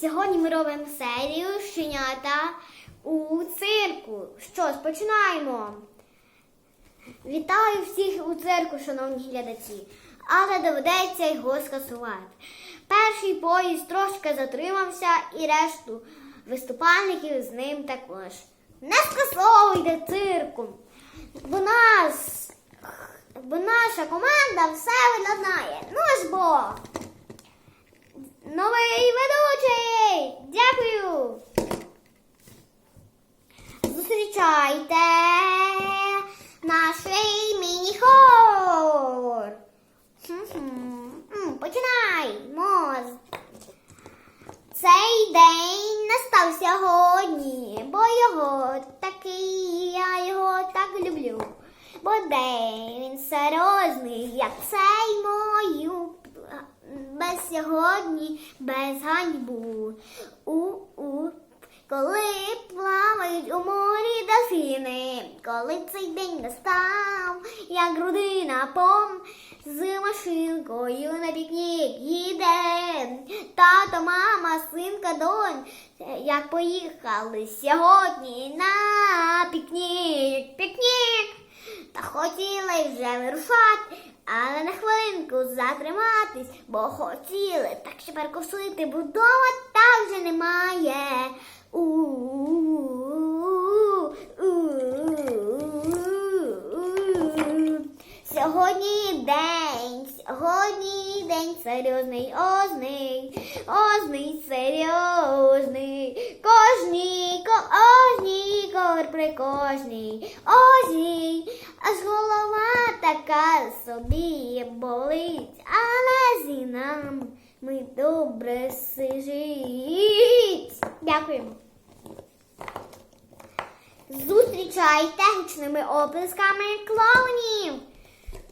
Сьогодні ми робимо серію щенята у цирку. Що ж, починаємо. Вітаю всіх у цирку, шановні глядачі. Але доведеться його скасувати. Перший поїзд трошки затримався і решту виступальників з ним також. Не скасовуйте цирку. Бо нас, бо наша команда все виладнає. Ну ж бо. Починаймо! Цей день настав сьогодні, бо його такий, я його так люблю. Бо день він серйозний, як цей мою без сьогодні, без ганьбу. У-у. Коли плавають у морі дельфіни, коли цей день настав, як родина пом з машинкою на пікнік їде. Тато, мама, синка, донь, як поїхали сьогодні на пікнік. Пікнік! Та хотіли вже вирушати, але на хвилинку затриматись, бо хотіли так ще перекусити, бо дома так вже немає. У-у-у-у-у-у. Сьогодні день, сьогодні день серйозний, озний, озний, серйозний, кожній, кожній, кор при кожній, озій, аж голова така собі болить, але зі нам ми добре сижить. Дякуємо. Зустрічайте гучними оплесками клоунів.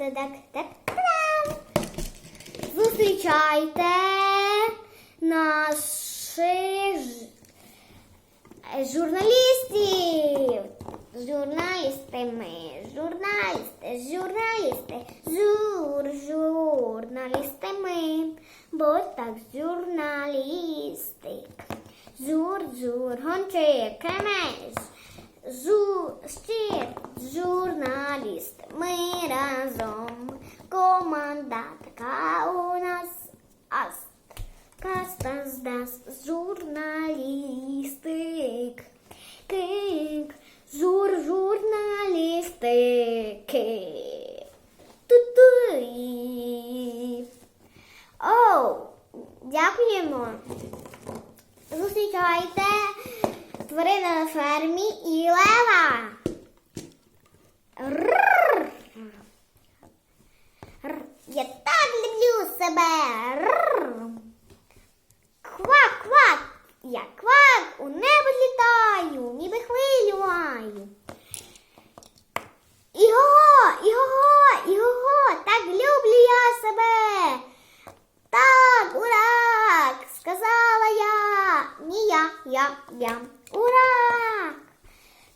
так, так, так. Зустрічайте наших журналістів. Журналісти ми, журналісти, журналісти, жур, журналісти ми, бо так журналісти. Жур, зур, гончик, кемеш, Жур. щир, журналіст. Ми разом, команда така у нас, ас. Каста здас, журналістик. Кик, жур, журналістики. Ту-туй. Оу, дякуємо. Зустрічайте тварина на фермі і лева. Я так люблю себе. Рррр. Квак, квак, я квак, у небо літаю, ніби хвилю маю. Іго, іго, іго, так люблю я себе. Так, ура, сказала я. Ні я, я, я. Ура!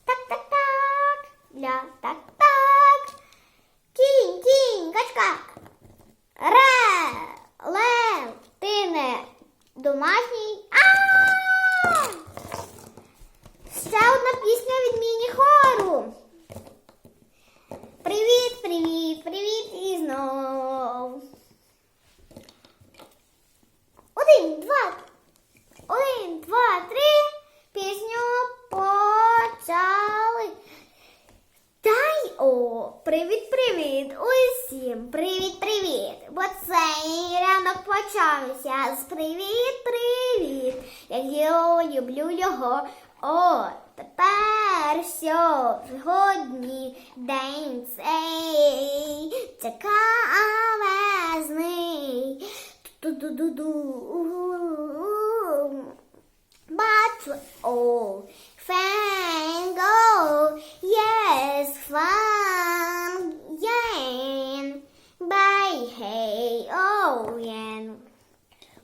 Так, так, так, ля, так, так. Кінь, кінь, качка. Ре, лев, ти не домашній. А! Ще одна пісня від міні-хору. Привіт, привіт, привіт і знов. Один, два, один, два, три. Пісню почали. Дай о, привіт, привіт, усім привіт, привіт. Бо цей ранок почався з привіт, привіт. Як я люблю його. О, тепер сьогодні день цей цікавезний. Ду-ду-ду-ду. But oh,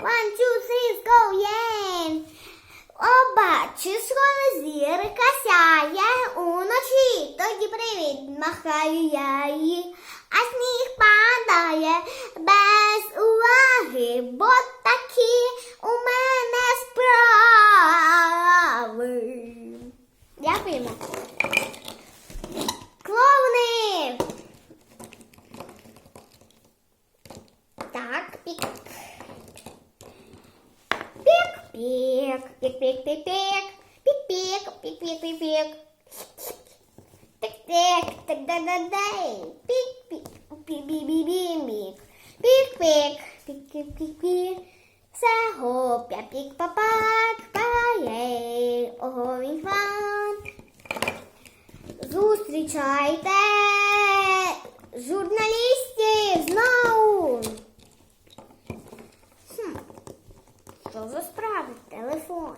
One, two, three, go, yen. О, бачиш, коли зірка сяє уночі, тоді привіт, махаю я їй, а сніг падає без уваги, бо такі у мене справи. Дякуємо. Клоуни! Так, пік. Пик, пик, пик, пик, пик, пик, пик, пик, пик, пик, пик. Тик, тик, тик, да, да, дай. Пик, пик, пик, пик, пик, пик, пик, пик, пик, пик, пик, гопя, пік, папак, пає, ого, він фан. Зустрічайте журналістів знову. Хм. Що за справи? Телефон.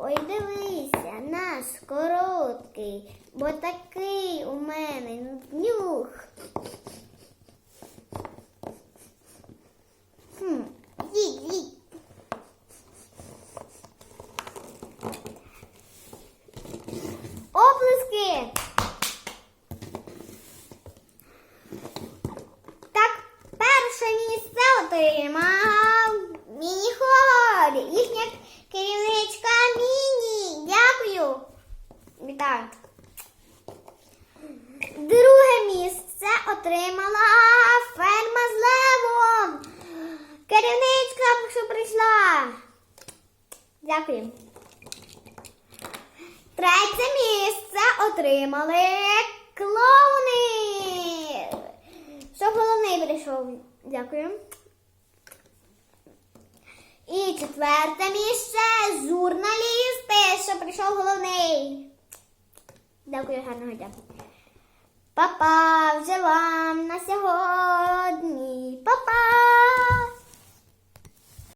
Ой, дивися, наш короткий, бо такий у мене нюх. Хм, їдь, їдь. Оплески. Так, перше місце отримав міні-хор. Їхня керівничка Міні. Дякую. Вітаю. Друге місце отримала ферма з левом. Керівничка, що прийшла. Дякую. Третє місце отримали клоуни. Що головний прийшов? Дякую. І четверте місце журналісти, що прийшов головний. Дякую, гарного дня. Папа, вже вам на сьогодні. Папа!